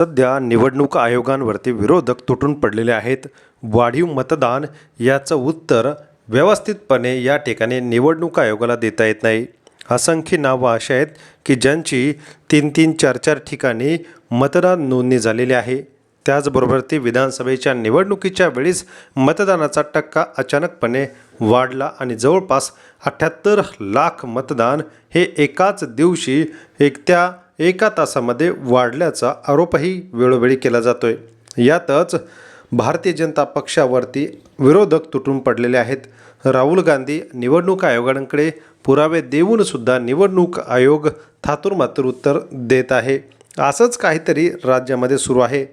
सध्या निवडणूक आयोगांवरती विरोधक तुटून पडलेले आहेत. वाढीव मतदान याचं उत्तर व्यवस्थितपणे या ठिकाणी निवडणूक आयोगाला देता येत नाही. असंख्य नावं अशी आहेत की ज्यांची तीन तीन चार चार ठिकाणी मतदान नोंदणी झालेली आहे. त्याचबरोबर ती विधानसभेच्या निवडणुकीच्या वेळेस मतदानाचा टक्का अचानकपणे वाढला आणि जवळपास अठ्ठ्याहत्तर लाख मतदान हे एकाच दिवशी एक त्या एका तासामध्ये वाढल्याचा आरोपही वेळोवेळी केला जातोय. यातच भारतीय जनता पक्षावरती विरोधक तुटून पडलेले आहेत. राहुल गांधी निवडणूक आयोगाकडे पुरावे देऊनसुद्धा निवडणूक आयोग थातुरमातुर उत्तर देत आहे. असंच काहीतरी राज्यामध्ये सुरू आहे.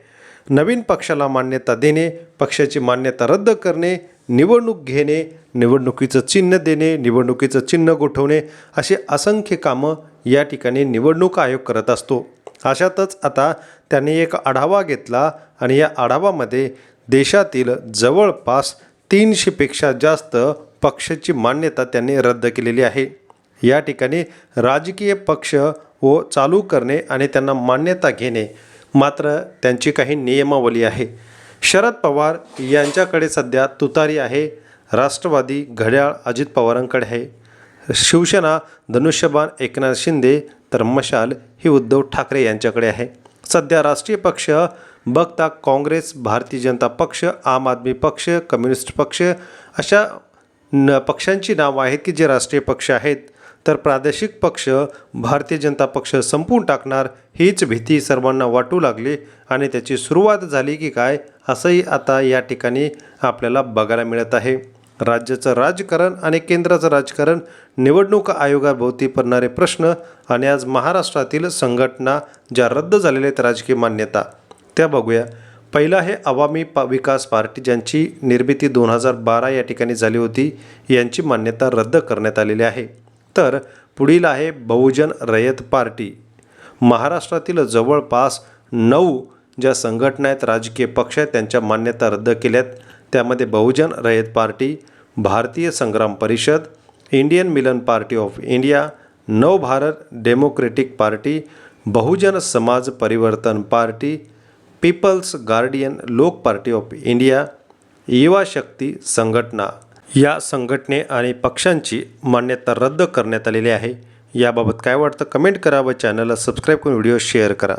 नवीन पक्षाला मान्यता देणे पक्षाची मान्यता रद्द करणे निवडणूक घेणे निवडणुकीचं चिन्ह देणे निवडणुकीचं चिन्ह गोठवणे असे असंख्य कामं या ठिकाणी निवडणूक आयोग करत असतो. अशातच आता त्यांनी एक आढावा घेतला आणि या आढावामध्ये देशातील जवळपास तीनशेपेक्षा जास्त पक्षाची मान्यता त्यांनी रद्द केलेली आहे. या ठिकाणी राजकीय पक्ष व चालू करणे आणि त्यांना मान्यता घेणे मात्र त्यांची काही नियमावली आहे. शरद पवार यांच्याकडे सध्या तुतारी आहे. राष्ट्रवादी घड्याळ अजित पवारांकडे आहे. शिवसेना धनुष्यबाण एकनाथ शिंदे तर मशाल ही उद्धव ठाकरे यांच्याकडे आहे. सध्या राष्ट्रीय पक्ष बघता काँग्रेस भारतीय जनता पक्ष आम आदमी पक्ष कम्युनिस्ट पक्ष अशा न पक्षांची नावं आहेत की जे राष्ट्रीय पक्ष आहेत. तर प्रादेशिक पक्ष भारतीय जनता पक्ष संपवून टाकणार हीच भीती सर्वांना वाटू लागली आणि त्याची सुरुवात झाली की काय असंही आता या ठिकाणी आपल्याला बघायला मिळत आहे. राज्याचं राजकारण आणि केंद्राचं राजकारण निवडणूक आयोगाभोवती पडणारे प्रश्न आणि आज महाराष्ट्रातील संघटना ज्या रद्द झालेल्या आहेत राजकीय मान्यता त्या बघूया. पहिला आहे आवामी पा विकास पार्टी ज्यांची निर्मिती दोन हजार बारा या ठिकाणी झाली होती यांची मान्यता रद्द करण्यात आलेली आहे. तर पुढील आहे बहुजन रयत पार्टी. महाराष्ट्रातील जवळपास नऊ ज्या संघटना आहेत राजकीय पक्ष आहेत त्यांच्या मान्यता रद्द केल्यात. त्यामध्ये बहुजन रयत party Bharatiya Sangram Parishad Indian Milan party of India Navbharat democratic party Bahujan Samaj Parivartan party people's guardian Lok party of India Yuva Shakti Sanghatana. या संघटने आणि पक्षांची मान्यता रद्द करण्यात आलेली आहे. याबाबत काय वाटतं कमेंट करा व चॅनलला सबस्क्राईब करून व्हिडिओ शेअर करा.